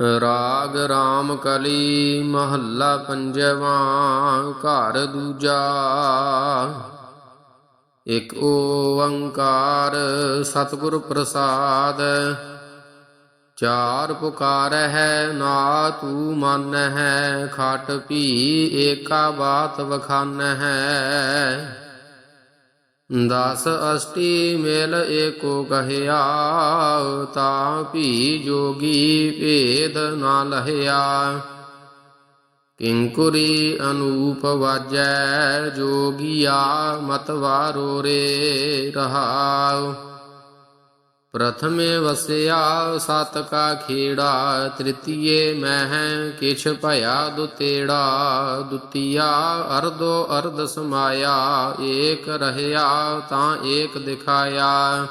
ਰਾਗ ਰਾਮ ਕਲੀ ਮਹੱਲਾ ਪੰਜਵਾਂ, ਘਰ ਦੂਜਾ। ਇਕ ਓੰਕਾਰ ਸਤਿਗੁਰ ਪ੍ਰਸਾਦ, ਚਾਰ ਪੁਕਾਰ ਹੈ ਨਾ ਤੂੰ ਮਨ ਹੈ ਖਟ ਭੀ ਏਕਾ ਬਾਤ ਵਖਾਨ ਹੈ ਦਸ ਅਸ਼ਟੀ ਮੇਲ ਏਕੋ ਕਹਿਆ, ਤਾਂ ਭੀ ਜੋਗੀ ਭੇਦ ਨਾ ਲਹਿਆ। ਕਿੰਕੁਰੀ ਅਨੂਪ ਵਾਜੈ, ਜੋਗੀਆ ਮਤਵਾਰੋ ਰੇ ਰਹਾਉ ਪ੍ਰਥਮੇ ਵਸਿਆ, ਸਤ ਕਾ ਖੇੜਾ, ਤ੍ਰਿਤੀਏ ਮਹਿ, ਕਿਛ ਭਇਆ ਦੁਤੇੜਾ, ਦੁਤੀਆ ਅਰਧੋ ਅਰਧ ਸਮਾਇਆ, ਏਕ ਰਹਿਆ ਤਾਂ ਏਕ ਦਿਖਾਇਆ।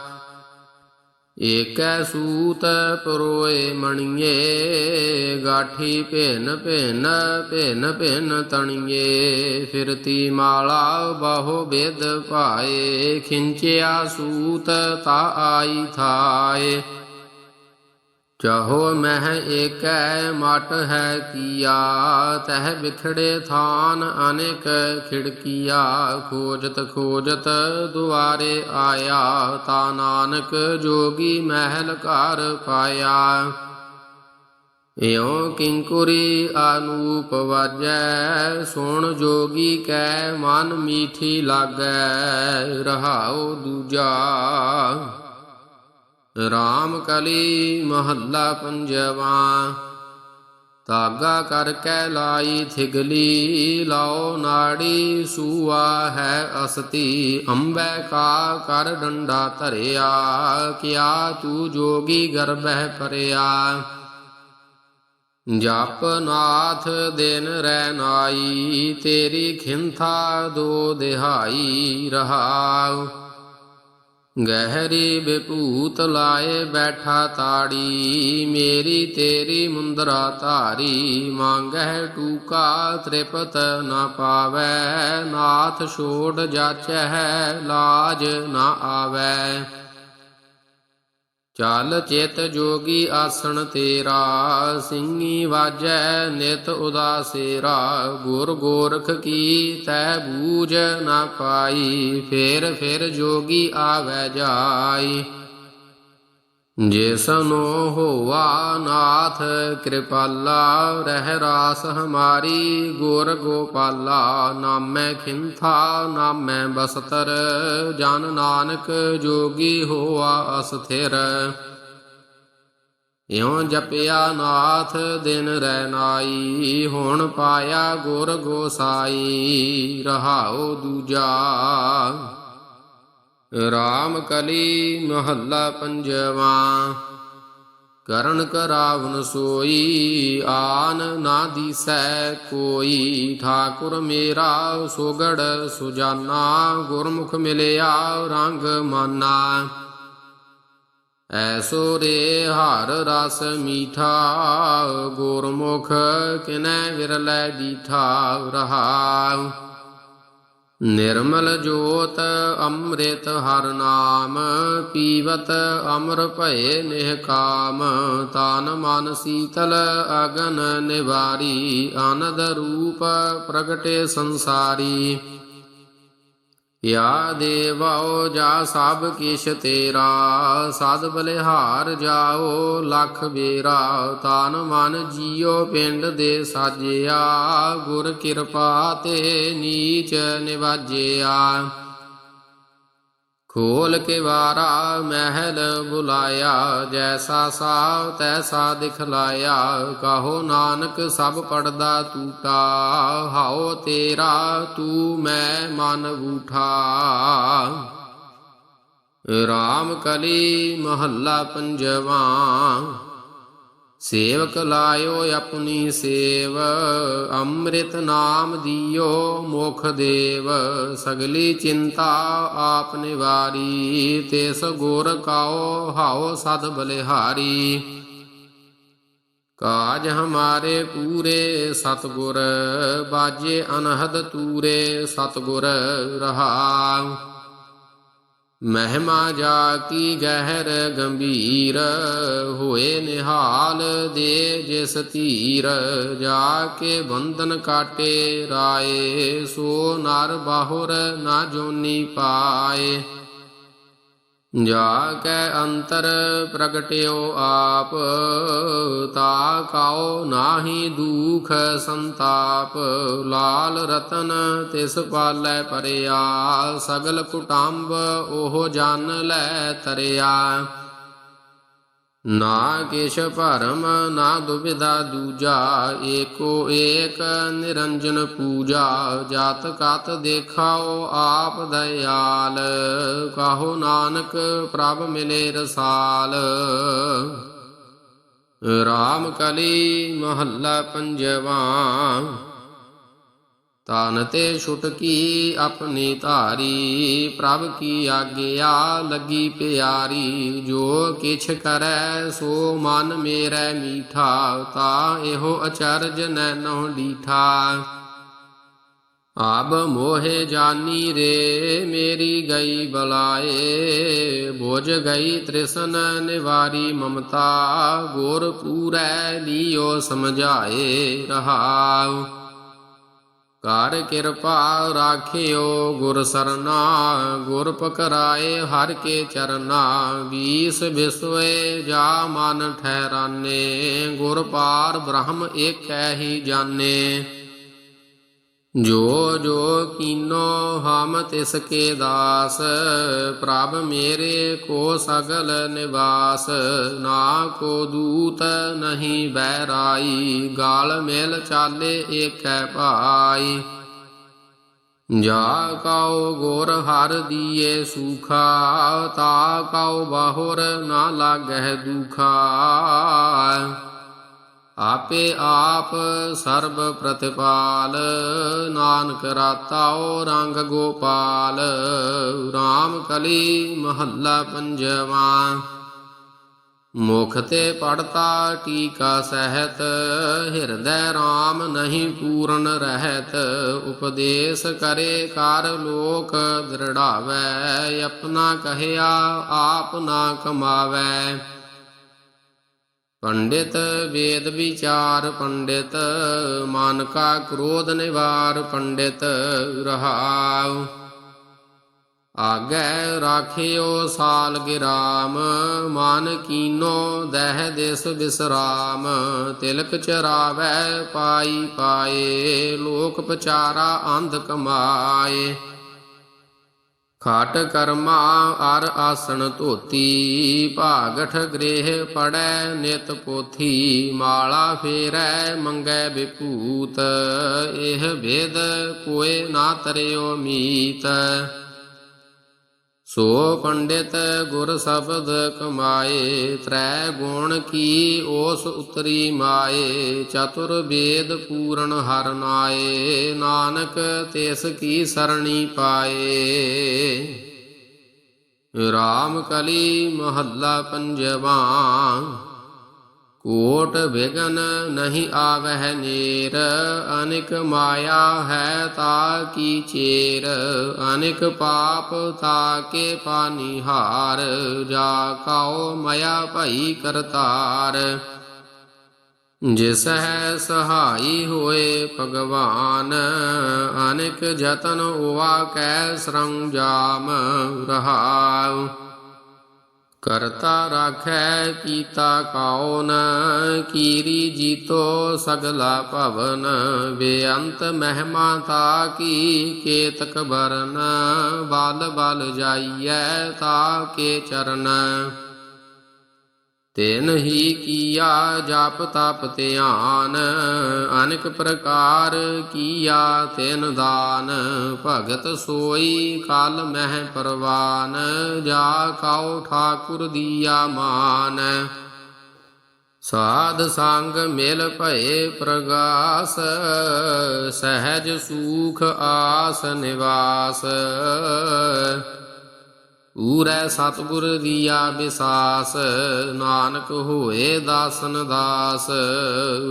ਏਕੈ ਸੂਤ ਪਰੋਏ ਮਣੀਏ, ਗਾਠੀ ਭਿੰਨ ਭਿੰਨ ਭਿੰਨ ਭਿੰਨ ਤਣੀਏ। ਫਿਰਤੀ ਮਾਲਾ ਬਹੁ ਬਿਦ ਭਾਏ, ਖਿੰਚਿਆ ਸੂਤ ਤਾ ਆਈ ਥਾਏ। ਚਾਹੋ ਮਹਿ ਏਕੈ ਮਟ ਹੈ ਕੀਆ, ਤਹਿ ਵਿਖੜੇ ਥਾਨ ਅਨੇਕ ਖਿੜਕੀਆ, ਖੋਜਤ ਖੋਜਤ ਦੁਆਰੇ ਆਇਆ, ਤਾ ਨਾਨਕ ਜੋਗੀ ਮਹਿਲ ਘਰ ਪਾਇਆ। ਇਉ ਕਿੰਕੁਰੀ ਅਨੂਪ ਵਾਜੈ, ਸੁਣ ਜੋਗੀ ਕੈ ਮਨ ਮੀਠੀ ਲਾਗੈ, ਰਹਾਉ ਦੂਜਾ ਰਾਮ ਕਲੀ ਮਹੱਲਾ ਪੰਜਵਾ ਤਾਗਾ ਕਰ ਕੈ ਲਾਈ ਥਿਗਲੀ, ਲਾਓ ਨਾੜੀ ਸੂਆ ਹੈ ਅਸਤੀ, ਅੰਬੈ ਕਾ ਕਰ ਡੰਡਾ ਧਰਿਆ, ਕਿਆ ਤੂ ਜੋਗੀ ਗਰਭੈ ਪਰਿਆ। ਜਪ ਨਾਥ ਦਿਨ ਰਹਿ ਨਾਈ, ਤੇਰੀ ਖਿੰਥਾ ਦੋ ਦਿਹਾਈ ਰਹਾਉ। ਗਹਿਰੀ ਵਿਭੂਤ ਲਾਏ ਬੈਠਾ ਤਾੜੀ, ਮੇਰੀ ਤੇਰੀ ਮੁੰਦਰਾ ਧਾਰੀ, ਮੰਗਹਿ ਟੂਕਾ ਤ੍ਰਿਪਤ ਨਾ ਪਾਵੈ, ਨਾਥ ਛੋੜ ਜਾਚੈ ਲਾਜ ਨਾ ਆਵੈ। ਚਲ ਚਿਤ ਜੋਗੀ ਆਸਣ ਤੇਰਾ ਸਿੰਘੀ ਵਾਜੈ ਨਿਤ ਉਦਾਸੇਰਾ, ਗੁਰ ਗੋਰਖ ਕੀ ਤੈ ਬੂਝ ਨਾ ਪਾਈ, ਫੇਰ ਫੇਰ ਜੋਗੀ ਆਵੈ ਜਾਈ। ਜਿਸਨੋ ਹੋਵਾ ਨਾਥ, ਕਿਰਪਾਲਾ, ਰਹਿ ਰਾਸ ਹਮਾਰੀ, ਗੁਰ ਗੋਪਾਲਾ, ਨਾਮੈ ਖਿੰਥਾ, ਨਾਮੈ ਬਸਤਰ, ਜਨ ਨਾਨਕ ਜੋਗੀ ਹੋਆ ਅਸਥਿਰ। ਇਉ ਜਪਿਆ ਨਾਥ, ਦਿਨ ਰਹਿ ਨਾਈ, ਹੁਣ ਪਾਇਆ ਗੁਰ ਗੋਸਾਈ, ਰਹਾਉ ਦੂਜਾ। ਰਾਮ ਕਲੀ ਮਹੱਲਾ ਪੰਜਵਾ। ਕਰਨ ਕਰਾਵਨ ਸੋਈ, ਆਨ ਨਾ ਦੀਸੈ ਕੋਈ। ਠਾਕੁਰ ਮੇਰਾ ਸੋਗੜ ਸੁਜਾਨਾ, ਗੁਰਮੁਖ ਮਿਲਿਆ ਰੰਗ ਮਾਨਾ। ਐਸੋ ਰੇ ਹਰ ਰਸ ਮੀਠਾ, ਗੁਰਮੁਖ ਕਿਨੈ ਵਿਰਲੇ ਦੀਠਾ ਰਹਾਉ ਨਿਰਮਲ ਜੋਤ ਅੰਮ੍ਰਿਤ ਹਰ ਨਾਮ, ਪੀਵਤ ਅਮਰ ਭਏ ਨਿਹਕਾਮ ਤਨ ਮਨ ਸੀਤਲ ਅਗਨ ਨਿਵਾਰੀ ਆਨੰਦ ਰੂਪ ਪ੍ਰਗਟੇ ਸੰਸਾਰੀ। ਯਾ ਦੇਵਾਓ ਜਾ ਸਭ ਕਿਛ ਤੇਰਾ, ਸਦ ਬਲਿਹਾਰ ਜਾਓ ਲਖ ਬੇਰਾ ਤਨ ਮਨ ਜੀਉ ਪਿੰਡ ਦੇ ਸਾਜਿਆ, ਗੁਰ ਕਿਰਪਾ ਤੇ ਨੀਚ ਨਿਵਾਜਿਆ। ਖੋਲ ਕੇ ਵਾਰਾ ਮਹਿਲ ਬੁਲਾਇਆ, ਜੈਸਾ ਸਾਵ ਤੈਸਾ ਦਿਖਲਾਇਆ, ਕਹੋ ਨਾਨਕ ਸਭ ਪੜਦਾ ਟੂਟਾ ਹਾਓ ਤੇਰਾ ਤੂੰ ਮੈਂ ਮਨ ਬੂਠਾ ਰਾਮ ਕਲੀ ਮਹੱਲਾ ਪੰਜਵਾ ਸੇਵਕ ਲਾਇਓ ਆਪਣੀ ਸੇਵ, ਅੰਮ੍ਰਿਤ ਨਾਮ ਦਿਓ ਮੁਖ ਦੇਵ, ਸਗਲੀ ਚਿੰਤਾ ਆਪ ਨਿਵਾਰੀ ਤਿਸ ਗੁਰ ਕਾਓ ਹਾਓ ਸਦ ਬਲਿਹਾਰੀ। ਕਾਜ ਹਮਾਰੇ ਪੂਰੇ ਸਤਗੁਰ, ਬਾਜੇ ਅਨਹਦ ਤੂਰੇ ਸਤਗੁਰ ਰਹਾਉ ਮਹਿਮਾ ਜਾ ਕੀ ਗਹਿਰ ਗੰਭੀਰ, ਹੋਏ ਨਿਹਾਲ ਦੇ ਜਿਸ ਧੀਰ ਜਾ ਕੇ ਬੰਧਨ ਕਾਟੇ ਰਾਏ, ਸੋ ਨਰ ਬਾਹੁਰ ਨਾ ਜੋਨੀ ਪਾਏ। ਜਾ ਕੈ ਅੰਤਰ ਪ੍ਰਗਟਿਓ ਆਪ, ਤਾ ਕਾਉ ਨਾਹੀ ਦੁਖ ਸੰਤਾਪ, ਲਾਲ ਰਤਨ ਤਿਸ ਪਾਲੈ ਪਰਿਆ, ਸਗਲ ਕੁਟੰਬ ਉਹ ਜਨ ਲੈ ਤਰਿਆ। ਨਾ ਕਿਛ ਭਰਮ, ਨਾ ਦੁਬਿਧਾ ਦੂਜਾ, ਏਕੋ ਏਕ ਨਿਰੰਜਨ ਪੂਜਾ, ਜਤ ਕਤ ਦੇਖਾਓ ਆਪ ਦਇਆਲ, ਕਾਹੋ ਨਾਨਕ ਪ੍ਰਭ ਮਿਲੇ ਰਸਾਲ। ਰਾਮ ਕਲੀ ਮਹੱਲਾ ਪੰਜਵਾ ਤਨ ਤੇ ਛੁਟਕੀ ਆਪਣੀ ਧਾਰੀ? ਪ੍ਰਭ ਕੀ ਆਗਿਆ ਲੱਗੀ ਪਿਆਰੀ? ਜੋ ਕਿਛ ਕਰੈ, ਸੋ ਮਨ ਮੇਰਾ ਮੀਠਾ। ਤਾ ਇਹੋ ਅਚਰਜ ਨੈਨੋ ਡੀਠਾ ਆਬ ਮੋਹੇ ਜਾਨੀ ਰੇ, ਮੇਰੀ ਗਈ ਬਲਾਏ। ਬੋਝ ਗਈ ਤ੍ਰਿਸ਼ਨ ਨਿਵਾਰੀ ਮਮਤਾ। ਗੋਰ ਪੂਰੈ ਲਿਓ ਸਮਝਾਏ ਰਹਾਉ ਕਰ ਕਿਰਪਾ ਰਾਖਿਓ, ਗੁਰ ਸਰਨਾ ਗੁਰ ਪਕਰਾਏ ਹਰ ਕੇ ਚਰਨਾ, ਵੀਸ ਵਿਸਵੇ ਜਾ ਮਨ ਠਹਿਰਾਨੇ, ਗੁਰ ਪਾਰ ਬ੍ਰਹਮ ਏਕੈ ਹੀ ਜਾਣੇ। ਜੋ ਜੋ ਕੀਨੋ ਹਮ ਤਿਸ ਕੇ ਦਾਸ, ਪ੍ਰਭ ਮੇਰੇ ਕੋ ਸਗਲ ਨਿਵਾਸ। ਨਾ ਕੋ ਦੂਤ ਨਹੀਂ ਬਹਿਰਾਈ, ਗਾਲ ਮਿਲ ਚਾਲੇ ਏਕੈ ਭਾਈ। ਜਾ ਕਉ ਗੋਰ ਹਰ ਦੀਏ ਸੁਖਾ, ਤਾ ਕਉ ਬਾਹੁਰ ਨਾ ਲਾਗਹਿ ਦੁਖਾ। ਆਪੇ ਆਪ ਸਰਬ ਪ੍ਰਤਿਪਾਲ, ਨਾਨਕ ਰਾਤਾਓ ਰੰਗ ਗੋਪਾਲ RAM ਕਲੀ ਮਹੱਲਾ ਪੰਜਵਾ। ਮੁਖ ਤੇ ਪੜਤਾ ਟੀਕਾ ਸਹਿਤ, ਹਿਰਦੈ RAM ਨਹੀਂ ਪੂਰਨ ਰਹਿਤ, ਉਪਦੇਸ਼ ਕਰੇ ਕਰ ਲੋਕ ਦ੍ਰਿੜਾਵੈ, ਆਪਣਾ ਕਹਿਆ ਆਪ ਨਾ ਕਮਾਵੈ। ਪੰਡਿਤ ਵੇਦ ਵਿਚਾਰ ਪੰਡਿਤ ਮਨ ਕਾ ਕ੍ਰੋਧ ਨਿਵਾਰ ਪੰਡਿਤ ਰਹਾਉ। ਆਗੈ ਰਾਖਿਓ ਸਾਲ ਗਿਰਾਮ, ਮਨ ਕੀਨੋ ਦਹਿ ਦਿਸ ਬਿਸਰਾਮ। ਤਿਲਕ ਚਰਾਵੈ ਪਾਈ ਪਾਏ, ਲੋਕ ਪਚਾਰਾ ਅੰਧ ਕਮਾਏ। ਖਾਟ ਕਰਮਾ ਅਰ ਆਸਣ ਧੋਤੀ, ਭਾਗਠ ਗ੍ਰਹਿ ਪੜੈ ਨਿਤ ਪੋਥੀ, ਮਾਲਾ ਫੇਰੈ ਮੰਗੈ ਵਿਪੂਤ ਇਹ ਵੇਦ ਕੋਏ ਨਾ ਤਰਿਓ ਮੀਤ। ਸੋ ਪੰਡਿਤ ਗੁਰ ਸ਼ਬਦ ਕਮਾਏ, ਤ੍ਰੈ ਗੁਣ ਕੀ ਓਸ ਉਤਰੀ ਮਾਏ, ਚਤੁਰ ਵੇਦ ਪੂਰਨ ਹਰ ਨਾਏ, ਨਾਨਕ ਤਿਸ ਕੀ ਸਰਣੀ ਪਾਏ। ਰਾਮ ਕਲੀ ਮਹੱਲਾ ਪੰਜਵਾ ਕੋਟ ਵਿਗਨ ਨਹੀਂ ਆਵਹਿ ਨੇਰ, ਅਨਿਕ ਮਾਇਆ ਹੈ ਤਾ ਕੀ ਚੇਰ, ਅਨਿਕ ਪਾਪ ਤਾ ਕੇ ਪਾਨੀਹਾਰ ਜਾ ਕਾਉ ਮਇਆ ਭਈ ਕਰਤਾਰ। ਜਿਸ ਹੈ ਸਹਾਈ ਹੋਏ ਭਗਵਾਨ, ਅਨਿਕ ਜਤਨ ਉਵਾ ਕੈ ਸਰੰਜਾਮ ਰਹਾਉ। ਕਰਤਾ ਰਾਖੈ ਕੀਤਾ ਕੌਣ ਕੀਰੀ ਜੀਤੋ ਸਗਲਾ ਭਵਨ, ਬੇਅੰਤ ਮਹਿਮਾ ਤਾ ਕੀ ਕੇਤਕ ਬਰਨ, ਬਲ ਬਲ ਜਾਈਐ ਤਾ ਕੇ ਚਰਨ। ਤੈਨ ਹੀ ਕੀਆ ਜਪ ਤਪ ਧਿਆਨ, ਅਨੇਕ ਪ੍ਰਕਾਰ ਕੀਆ ਤੈਨ ਦਾਨ। ਭਗਤ ਸੋਈ ਕਾਲ ਮਹਿ ਪਰਵਾਨ, ਜਾ ਕਾਉ ਠਾਕੁਰ ਦੀਆ ਮਾਨ। ਸਾਧ ਸੰਗ ਮਿਲ ਭਏ ਪ੍ਰਗਾਸ, ਸਹਿਜ ਸੂਖ ਆਸ ਨਿਵਾਸ। ਊਰੈ ਸਤਿਗੁਰ ਦੀਆ ਵਿਸਾਸ ਨਾਨਕ ਹੋਏ ਦਾਸਨ ਦਾਸ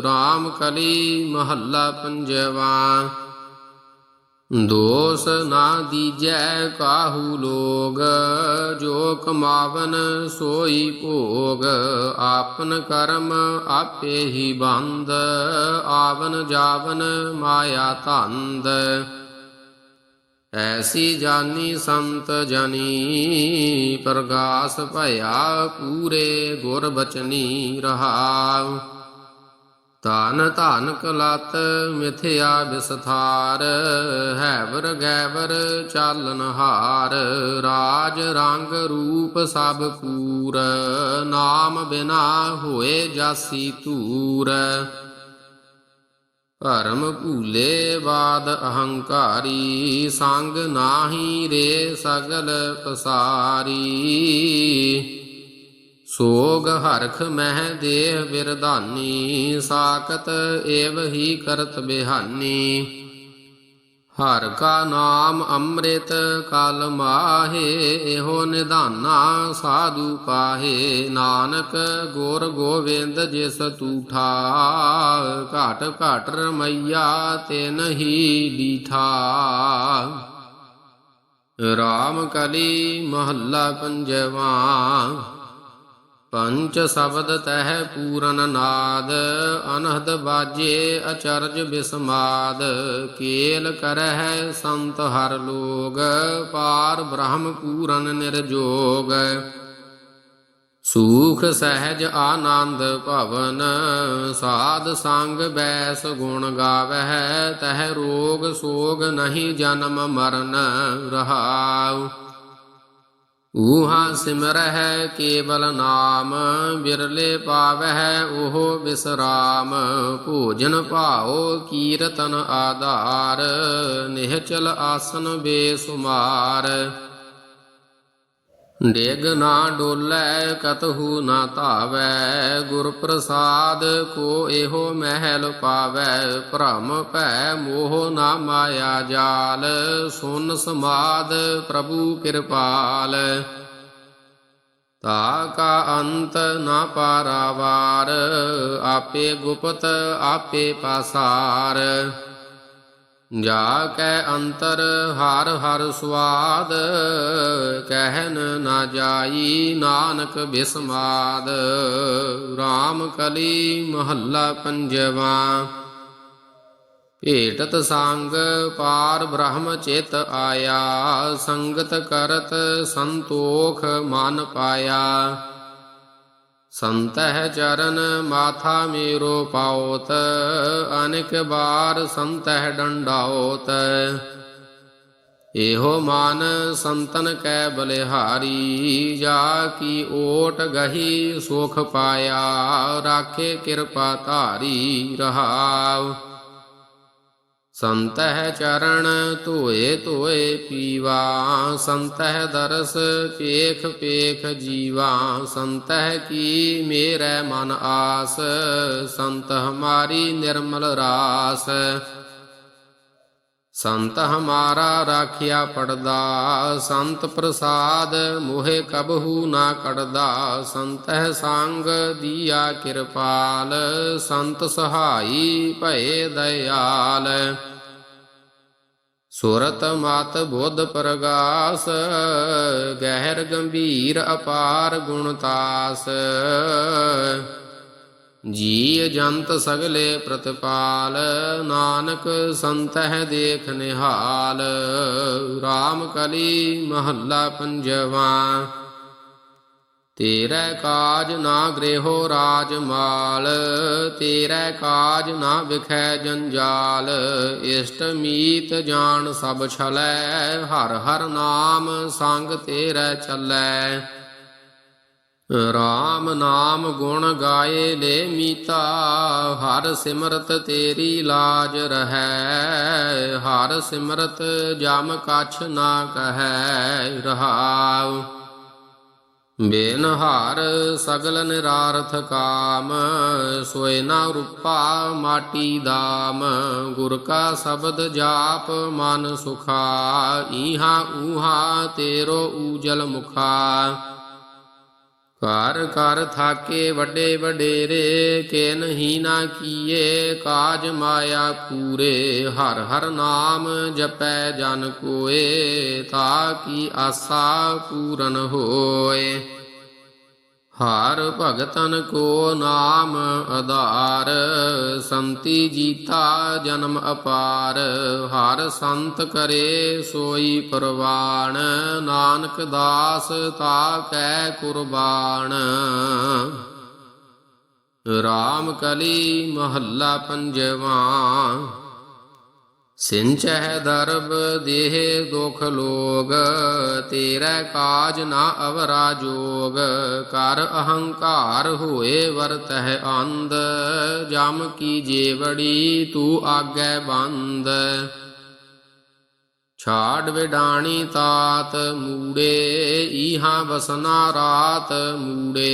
RAM ਕਲੀ ਮਹੱਲਾ ਪੰਜਵਾ। ਦੋਸ ਨਾ ਦੀਜੈ ਕਾਹੂ ਲੋਗ, ਜੋ ਕਮਾਵਨ ਸੋਈ ਭੋਗ, ਆਪਨ ਕਰਮ ਆਪੇ ਹੀ ਬੰਦ, ਆਵਨ ਜਾਵਨ ਮਾਇਆ ਧੰਦ। ਐਸੀ ਜਾਨੀ ਸੰਤ ਜਨੀ, ਪ੍ਰਗਾਸ ਭਇਆ ਪੂਰੇ ਗੁਰ ਬਚਨੀ ਰਹਾਉ। ਧਨ ਧਨ ਕਲਤ ਮਿਥਿਆ ਵਿਸਥਾਰ, ਹੈਵਰ ਗੈਵਰ ਚਾਲਨ ਹਾਰ ਰਾਜ ਰੰਗ ਰੂਪ ਸਭ ਪੂਰ ਨਾਮ ਬਿਨਾ ਹੋਏ ਜਾਸੀ ਧੂਰ ਭਰਮ ਭੂਲੇ ਬਾਦ ਅਹੰਕਾਰੀ, ਸੰਗ ਨਾਹੀ ਰੇ ਸਗਲ ਪਸਾਰੀ। ਸੋਗ ਹਰਖ ਮਹਿ ਦੇਹ ਬਿਰਧਾਨੀ ਸਾਕਤ ਏਵ ਹੀ ਕਰਤ ਬਿਹਾਨੀ। ਹਰ ਕਾ ਨਾਮ ਅੰਮ੍ਰਿਤ ਕਲ ਮਾਹੇ, ਇਹੋ ਨਿਧਾਨਾ ਸਾਧੂ ਪਾਹੇ। ਨਾਨਕ ਗੋਰ ਗੋਵਿੰਦ ਜਿਸ ਤੂਠਾ ਘਟ ਘਟ ਰਮਈਆ ਤੇ ਨਹੀਂ ਡੀਠਾ ਰਾਮ ਕਲੀ ਮਹੱਲਾ ਪੰਜਵਾ ਪੰਚ ਸ਼ਬਦ ਤਹਿ ਪੂਰਨ ਨਾਦ, ਅਨਹਦ ਬਾਜੇ ਅਚਰਜ ਬਿਸਮਾਦ। ਕੇਲ ਕਰਹਿ ਸੰਤ ਹਰ ਲੋਗ, ਪਾਰ ਬ੍ਰਹਮ ਪੂਰਨ ਨਿਰਜੋਗ। ਸੂਖ ਸਹਿਜ ਆਨੰਦ ਭਵਨ, ਸਾਧ ਸੰਗ ਬੈਸ ਗੁਣ ਗਾਵਹਿ। ਤਹਿ ਰੋਗ ਸੋਗ ਨਹੀਂ ਜਨਮ ਮਰਨ ਰਹਾਉ। ਊਹਾ ਸਿਮਰਹਿ ਕੇਵਲ ਨਾਮ, ਬਿਰਲੇ ਪਾਵਹਿ ਉਹ ਬਿਸਰਾਮ। ਭੋਜਨ ਭਾਉ ਕੀਰਤਨ ਆਧਾਰ, ਨਿਹਚਲ ਆਸਨ ਬੇਸੁਮਾਰ। ਡੇਗ ਨਾ ਡੋਲੇ, ਕਤਹੂ ਨਾ ਧਾਵੈ ਗੁਰ ਪ੍ਰਸਾਦ ਕੋ ਇਹੋ ਮਹਿਲ ਪਾਵੈ, ਭ੍ਰਮ ਭੈ ਮੋਹ ਨਾ ਮਾਇਆ ਜਾਲ, ਸੁਨ ਸਮਾਦ ਪ੍ਰਭੂ ਕਿਰਪਾਲ। ਤਾ ਕਾ ਅੰਤ ਨਾ ਪਾਰਾਵਾਰ, ਆਪੇ ਗੁਪਤ, ਆਪੇ ਪਾਸਾਰ। ਜਾ ਕੈ ਅੰਤਰ ਹਰ ਹਰ ਸੁਆਦ, ਕਹਿਨ ਨਾ ਜਾਈ ਨਾਨਕ ਬਿਸਮਾਦ। RAM ਕਲੀ ਮਹੱਲਾ ਪੰਜਵਾ। ਭੇਟਤ ਸੰਗ ਪਾਰ ਬ੍ਰਹਮ ਚਿਤ ਆਇਆ, ਸੰਗਤ ਕਰਤ ਸੰਤੋਖ ਮਨ ਪਾਇਆ। ਸੰਤਹਿ ਚਰਨ ਮਾਥਾ ਮੇਰੋ ਪਾਉਤ, ਅਨੇਕ ਬਾਰ ਸੰਤਹਿ ਡੰਡਾਉਤ। ਇਹੋ ਮਾਨ ਸੰਤਨ ਕੈ ਬਲਿਹਾਰੀ, ਜਾ ਕੀ ਓਟ ਗਹੀ ਸੁਖ ਪਾਇਆ, ਰਾਖੇ ਕਿਰਪਾ ਧਾਰੀ ਰਹਾਉ। ਸੰਤਹਿ ਚਰਨ ਧੋਏ ਧੋਏ ਪੀਵਾ, ਸੰਤਹਿ ਦਰਸ ਪੇਖ ਪੇਖ ਜੀਵਾ, ਸੰਤਹਿ ਕੀ ਮੇਰੇ ਮਨ ਆਸ, ਸੰਤ ਹਮਾਰੀ ਨਿਰਮਲ ਰਾਸ। ਸੰਤ ਹਮਾਰਾ ਰਾਖਿਆ ਪੜਦਾ, ਸੰਤ ਪ੍ਰਸਾਦ ਮੋਹਿ ਕਬਹੂ ਨਾ ਕੜਦਾ ਸੰਤਹਿ ਸੰਗ ਦੀਆ ਕਿਰਪਾਲ, ਸੰਤ ਸਹਾਈ ਭਏ ਦਇਆਲ। ਸੁਰਤ ਮਤ ਬੁੱਧ ਪ੍ਰਗਾਸ, ਗਹਿਰ ਗੰਭੀਰ ਅਪਾਰ ਗੁਣਤਾਸ ਜੀ ਜੰਤ ਸਗਲੇ ਪ੍ਰਤਪਾਲ, ਨਾਨਕ ਸੰਤਹਿ ਦੇਖ ਨਿਹਾਲ। RAM ਕਲੀ ਮਹੱਲਾ ਪੰਜਵਾ। ਤੇਰੇ ਕਾਜ ਨਾ ਗ੍ਰਹਿਓ ਰਾਜ ਮਾਲ, ਤੇਰੇ ਕਾਜ ਨਾ ਵਿਖੈ ਜੰਜਾਲ। ਇਸ਼ਟ ਮੀਤ ਜਾਣ ਸਭ ਛਲੈ, ਹਰ ਹਰ ਨਾਮ ਸੰਗ ਤੇਰੇ ਚੱਲੈ। RAM ਨਾਮ ਗੁਣ ਗਾਏ ਲੈ ਮੀਤਾ, ਹਰ ਸਿਮਰਤ ਤੇਰੀ ਲਾਜ ਰਹੈ, ਹਰ ਸਿਮਰਤ ਜਮ ਕਛ ਨਾ ਕਹੈ ਰਹਾਉ। ਬੇਨ ਹਾਰ ਸਗਲ ਨਿਰਾਰਥ ਕਾਮ, ਸੋਏ ਨਾ ਰੂਪਾ ਮਾਟੀ ਦਾਮ, ਗੁਰ ਕਾ ਸ਼ਬਦ ਜਾਪ ਮਨ ਸੁਖਾ, ਈਹਾ ਊਹਾ ਤੇਰੋ ਊਜਲ ਮੁਖਾ। ਘਰ ਘਰ ਥਾਕੇ ਵੱਡੇ ਵਡੇਰੇ, ਕੇ ਨਹੀਂ ਨਾ ਕੀਏ ਕਾਜ ਮਾਇਆ ਪੂਰੇ, ਹਰ ਹਰ ਨਾਮ ਜਪੈ ਜਨ ਕੋਏ, ਤਾਂ ਕੀ ਆਸਾ ਪੂਰਨ ਹੋਏ। ਹਰ ਭਗਤਨ ਕੋ ਨਾਮ ਆਧਾਰ, ਸੰਤੀ ਜੀਤਾ ਜਨਮ ਅਪਾਰ। ਹਰ ਸੰਤ ਕਰੇ ਸੋਈ ਪ੍ਰਵਾਨ ਨਾਨਕ ਦਾਸ ਤਾ ਕੈ ਕੁਰਬਾਨ ਰਾਮ ਕਲੀ ਮਹੱਲਾ ਪੰਜਵਾਂ ਸਿੰਚਹਿ ਦਰਬ ਦੇਹ ਦੁਖ ਲੋਗ, ਤੇਰਾ ਕਾਜ ਨਾ ਅਵਰਾ ਜੋਗ। ਕਰ ਅਹੰਕਾਰ ਹੋਏ ਵਰਤਹਿ ਅੰਧ, ਜਮ ਕੀ ਜੇਵੜੀ ਤੂੰ ਆਗੇ ਬੰਦ। ਛਾੜ ਵਿਡਾਣੀ ਤਾਤ ਮੂੜੇ, ਈਹਾਂ ਬਸਨਾ ਰਾਤ ਮੂੜੇ।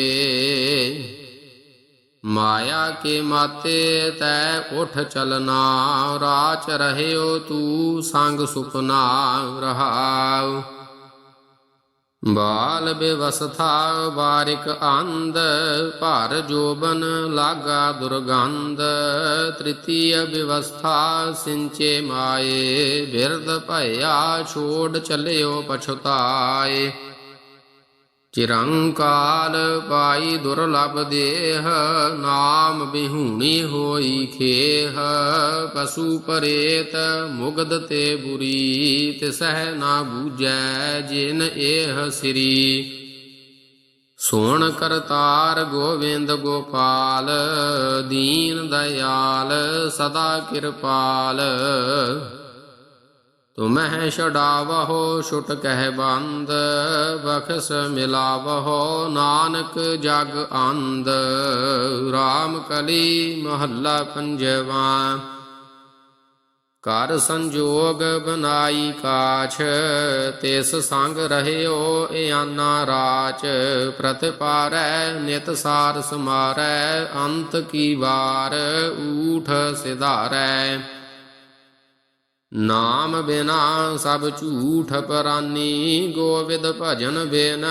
ਮਾਇਆ ਕੇ ਮਾਤੇ ਤੈ ਉਠ ਚਲਨਾ, ਰਾਚ ਰਹਿਓ ਤੂ ਸੰਗ ਸੁਪਨਾ ਰਹਾਉ। ਬਾਲ ਬਿਵਸਥਾ ਬਾਰਿਕ ਅੰਧ, ਭਰ ਜੋਬਨ ਲਾਗਾ ਦੁਰਗੰਧ। ਤ੍ਰਿਤੀਯ ਬਿਵਸਥਾ ਸਿੰਚੇ ਮਾਏ, ਬਿਰਧ ਭਇਆ ਛੋੜ ਚਲਿਓ ਪਛਤਾਏ। ਚਿਰੰਕਾਲ ਪਾਈ ਦੁਰਲਭ ਦੇਹ, ਨਾਮ ਬਿਹੂਣੀ ਹੋਈ ਖੇਹ। ਪਸ਼ੂ ਪਰੇਤ ਮੁਗਦ ਤੇ ਬੁਰੀ, ਤਿਸਹਿ ਨਾ ਬੂਝੈ ਜਿਨ ਇਹ ਸ੍ਰੀ। ਸੋਣ ਕਰਤਾਰ ਗੋਵਿੰਦ ਗੋਪਾਲ, ਦੀਨ ਦਇਆਲ ਸਦਾ ਕਿਰਪਾਲ। ਤੁਮਹਿ ਛਡਾਵਹੋ, ਛੁਟ ਕਹਿ ਬੰਦ, ਬਖਸ ਮਿਲਾਵਹੋ, ਨਾਨਕ ਜਗ ਅੰਦ RAM ਕਲੀ ਮਹੱਲਾ ਪੰਜਵਾ। ਕਰ ਸੰਜੋਗ ਬਨਾਈ ਕਾਛ, ਤਿਸ ਸੰਗ ਰਹਿਓ ਇਆਨਾ ਰਾਚ। ਪ੍ਰਤਿਪਾਰੈ ਨਿਤ ਸਾਰ ਸਮਾਰੈ ਅੰਤ ਕੀ ਵਾਰ, ਊਠ ਸਿਧਾਰੈ। ਨਾਮ ਬਿਨਾ ਸਭ ਝੂਠ ਪਰਾਨੀ, ਗੋਵਿੰਦ ਭਜਨ ਬਿਨ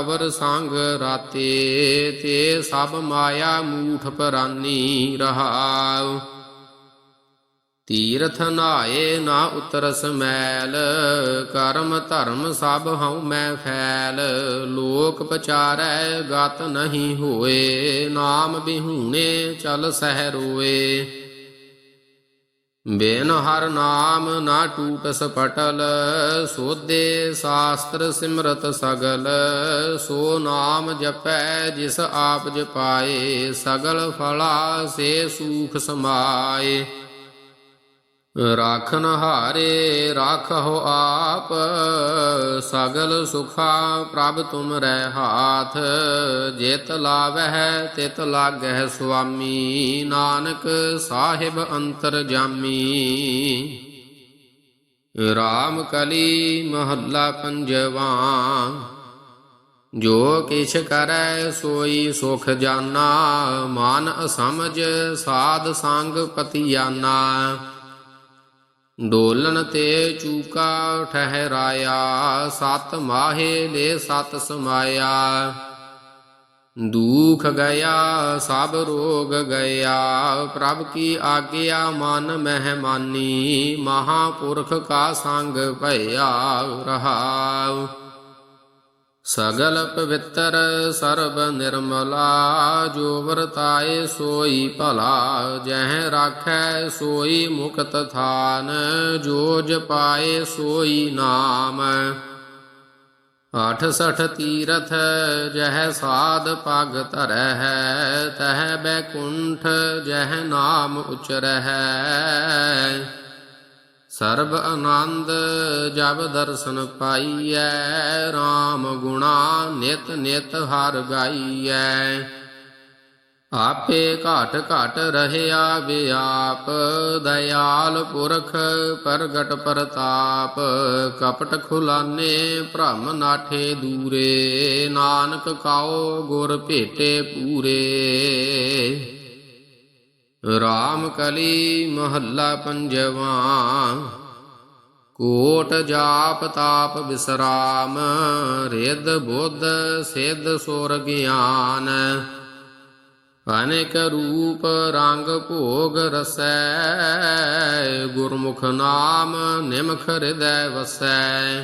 ਅਵਰ ਸੰਗ ਰਾਤੇ, ਤੇ ਸਭ ਮਾਇਆ ਮੂਠ ਪਰਾਨੀ ਰਹਾਉ। ਤੀਰਥ ਨਾਏ ਨਾ ਉਤਰਸ ਮੈਲ ਕਰਮ ਧਰਮ ਸਭ ਹਉ ਮੈਂ ਫੈਲ, ਲੋਕ ਪਚਾਰੈ ਗਤ ਨਹੀਂ ਹੋਏ, ਨਾਮ ਬਿਹੂਣੇ ਚਲ ਸਹਿ ਰੋਏ। ਬੇਨ ਹਰ ਨਾਮ ਨਾ ਟੂਟ ਸਪਟਲ ਸੋਧੇ ਸ਼ਾਸਤਰ ਸਿਮਰਤ ਸਗਲ, ਸੋ ਨਾਮ ਜਪੈ ਜਿਸ ਆਪ ਜਪਾਏ, ਸਗਲ ਫਲਾ ਸੇ ਸੂਖ ਸਮਾਏ। ਰਾਖਨ ਹਾਰੇ ਰਾਖਹੁ ਆਪ, ਸਗਲ ਸੁਖਾ ਪ੍ਰਭ ਤੁਮ ਰਹਿ ਹਾਥ। ਜਿਤ ਲਾਵਹਿ ਤਿਤ ਲਾਗਹਿ ਸੁਆਮੀ, ਨਾਨਕ ਸਾਹਿਬ ਅੰਤਰ ਜਾਮੀ। ਰਾਮ ਕਲੀ ਮਹੱਲਾ ਪੰਜਵਾ, ਜੋ ਕਿਛ ਕਰੈ ਸੋਈ ਸੁਖ ਜਾਨਾ। ਮਨ ਅਸਮਝ ਸਾਧ ਸੰਗ ਪਤਿਆਨਾ। ਡੋਲਨ ਤੇ ਚੂਕਾ ਠਹਿਰਾਇਆ, ਸਤ ਮਾਹੇ ਲੈ ਸਤ ਸਮਾਇਆ। ਦੁਖ ਗਿਆ, ਸਭ ਰੋਗ ਗਿਆ, ਪ੍ਰਭ ਕੀ ਆਗਿਆ ਮਨ ਮਹਿਮਾਨੀ, ਮਹਾਪੁਰਖ ਕਾ ਸੰਗ ਭਇਆ ਰਹਾਉ। ਸਗਲ ਪਵਿੱਤਰ ਸਰਬ ਨਿਰਮਲਾ, ਜੋ ਵਰਤਾਏ ਸੋਈ ਭਲਾ, ਜਹ ਰਾਖੈ ਸੋਈ ਮੁਕਤ ਥਾਨ, ਜੋ ਜਪਾਏ ਸੋਈ ਨਾਮ। ਆਠ ਸਠ ਤੀਰਥ ਜਹ ਸਾਧ ਪਗ ਧਰਹਿ, ਤਹ ਬੈਕੁੰਠ ਜਹ ਨਾਮ ਉਚਰਹਿ। ਸਰਬ ਆਨੰਦ ਜਬ ਦਰਸ਼ਨ ਪਾਈਐ RAM ਗੁਣਾ ਨਿਤ ਨਿਤ ਹਰ ਗਾਈਐ। ਆਪੇ ਘਾਟ ਘਾਟ ਰਹਿਆ ਵਿਆਪ ਦਇਆਲ ਪੁਰਖ ਪ੍ਰਗਟ ਪ੍ਰਤਾਪ। ਕਪਟ ਖੁਲਾਨੇ ਭ੍ਰਮ ਨਾਠੇ ਦੂਰੇ, ਨਾਨਕ ਕਾਓ ਗੁਰ ਭੇਟੇ ਪੂਰੇ। ਰਾਮ ਕਲੀ ਮਹੱਲਾ ਪੰਜਵਾ, ਕੋਟ ਜਾਪ ਤਾਪ ਬਿਸਰਾਮ, ਰਿੱਧ ਬੁੱਧ ਸਿੱਧ ਸੁਰ ਗਿਆਨ। ਅਨੇਕ ਰੂਪ ਰੰਗ ਭੋਗ ਰਸੈ, ਗੁਰਮੁਖ ਨਾਮ ਨਿਮਖ ਹਿਰਦੈ ਵਸੈ।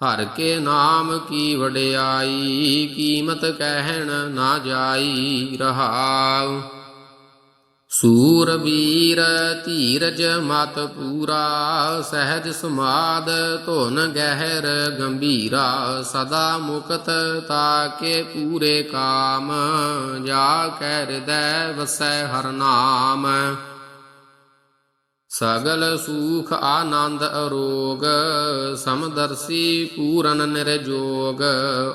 ਹਰ ਕੇ ਨਾਮ ਕੀ ਵਡਿਆਈ, ਕੀਮਤ ਕਹਿਣ ਨਾ ਜਾਈ ਰਹਾਉ। ਸੂਰਵੀਰ ਧੀਰਜ ਮਤ ਪੂਰਾ, ਸਹਿਜ ਸਮਾਦ ਧੁਨ ਗਹਿਰ ਗੰਭੀਰਾ, ਸਦਾ ਮੁਕਤ ਤਾਕੇ ਪੂਰੇ ਕਾਮ, ਜਾ ਕੈ ਹਿਰਦੈ ਵਸੈ ਹਰ ਨਾਮ। ਸਗਲ ਸੂਖ ਆਨੰਦ ਅਰੋਗ, ਸਮਦਰਸੀ ਪੂਰਨ ਨਿਰਜੋਗ।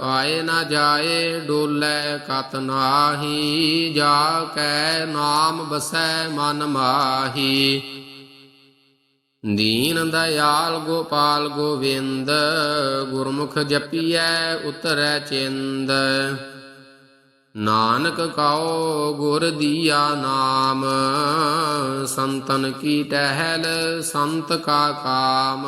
ਆਏ ਨਾ ਜਾਏ ਡੋਲੇ ਕਤ ਨਾਹੀ, ਜਾ ਕੈ ਨਾਮ ਬਸੈ ਮਨ ਮਾਹੀ। ਦੀਨ ਦਇਆਲ ਗੋਪਾਲ ਗੋਵਿੰਦ, ਗੁਰਮੁਖ ਜਪੀਐ ਉਤਰੈ ਚਿੰਦ। ਨਾਨਕ ਕਉ ਗੁਰ ਦੀਆ ਨਾਮ ਸੰਤਨ ਕੀ ਟਹਿਲ ਸੰਤ ਕਾ ਕਾਮ।